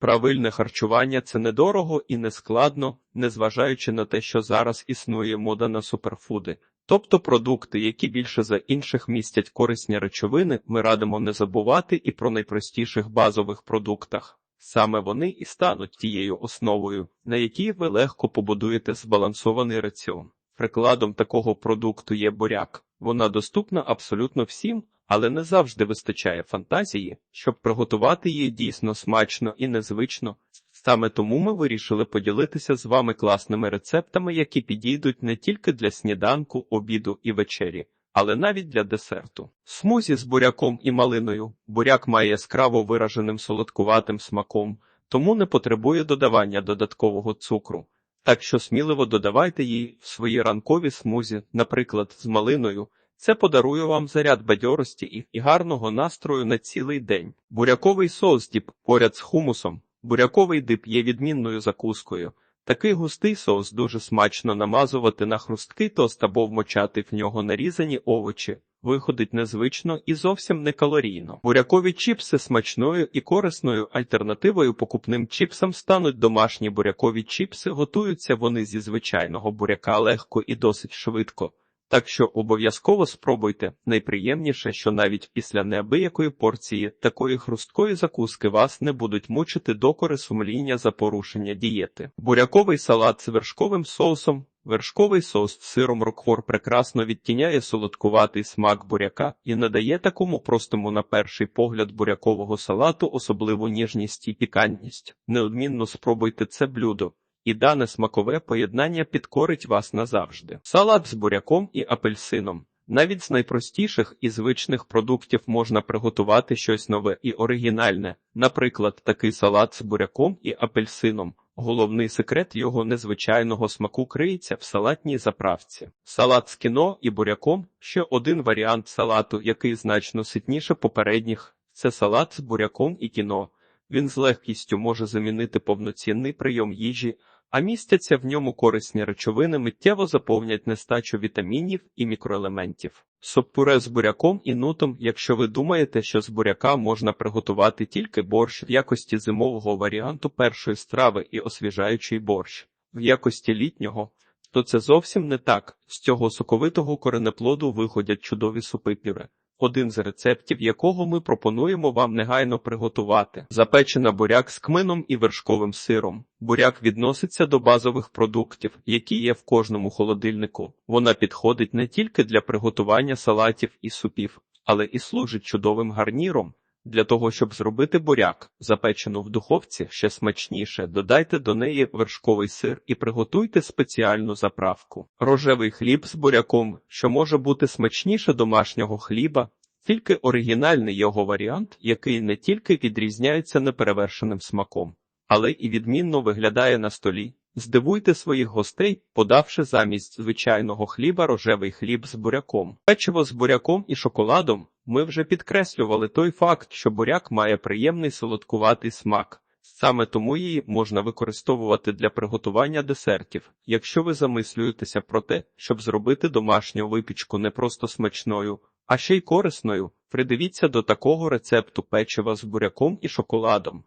Правильне харчування це недорого і нескладно, незважаючи на те, що зараз існує мода на суперфуди. Тобто продукти, які більше за інших містять корисні речовини, ми радимо не забувати і про найпростіших базових продуктах. Саме вони і стануть тією основою, на якій ви легко побудуєте збалансований раціон. Прикладом такого продукту є буряк. Вона доступна абсолютно всім, але не завжди вистачає фантазії, щоб приготувати її дійсно смачно і незвично. Саме тому ми вирішили поділитися з вами класними рецептами, які підійдуть не тільки для сніданку, обіду і вечері, але навіть для десерту. Смузі з буряком і малиною. Буряк має яскраво вираженим солодкуватим смаком, тому не потребує додавання додаткового цукру. Так що сміливо додавайте її в свої ранкові смузі, наприклад, з малиною. Це подарує вам заряд бадьорості і, гарного настрою на цілий день. Буряковий соус діп поряд з хумусом. Буряковий дип є відмінною закускою. Такий густий соус дуже смачно намазувати на хрусткий тост або вмочати в нього нарізані овочі. Виходить незвично і зовсім не калорійно. Бурякові чіпси смачною і корисною альтернативою покупним чіпсам стануть домашні бурякові чіпси. Готуються вони зі звичайного буряка легко і досить швидко. Так що обов'язково спробуйте. Найприємніше, що навіть після неабиякої порції такої хрусткої закуски вас не будуть мучити докори сумління за порушення дієти. Буряковий салат з вершковим соусом. Вершковий соус з сиром рокфор прекрасно відтіняє солодкуватий смак буряка і надає такому простому на перший погляд бурякового салату особливу ніжність і пікантність. Неодмінно спробуйте це блюдо. І дане смакове поєднання підкорить вас назавжди. Салат з буряком і апельсином. Навіть з найпростіших і звичних продуктів можна приготувати щось нове і оригінальне, наприклад, такий салат з буряком і апельсином. Головний секрет його незвичайного смаку криється в салатній заправці. Салат з кіно і буряком ще один варіант салату, який значно ситніше попередніх. Це салат з буряком і кіно. Він з легкістю може замінити повноцінний прийом їжі, а містяться в ньому корисні речовини миттєво заповнять нестачу вітамінів і мікроелементів. Суп-пюре з буряком і нутом, якщо ви думаєте, що з буряка можна приготувати тільки борщ в якості зимового варіанту першої страви і освіжаючий борщ, в якості літнього, то це зовсім не так. З цього соковитого коренеплоду виходять чудові супи пюре один з рецептів якого ми пропонуємо вам негайно приготувати. Запечена буряк з кмином і вершковим сиром. Буряк відноситься до базових продуктів, які є в кожному холодильнику. Вона підходить не тільки для приготування салатів і супів, але і служить чудовим гарніром. Для того, щоб зробити буряк, запечену в духовці ще смачніше, додайте до неї вершковий сир і приготуйте спеціальну заправку. Рожевий хліб з буряком, що може бути смачніше домашнього хліба, тільки оригінальний його варіант, який не тільки відрізняється неперевершеним смаком, але і відмінно виглядає на столі. Здивуйте своїх гостей, подавши замість звичайного хліба рожевий хліб з буряком. Печиво з буряком і шоколадом ми вже підкреслювали той факт, що буряк має приємний солодкуватий смак. Саме тому її можна використовувати для приготування десертів. Якщо ви замислюєтеся про те, щоб зробити домашню випічку не просто смачною, а ще й корисною, придивіться до такого рецепту печива з буряком і шоколадом.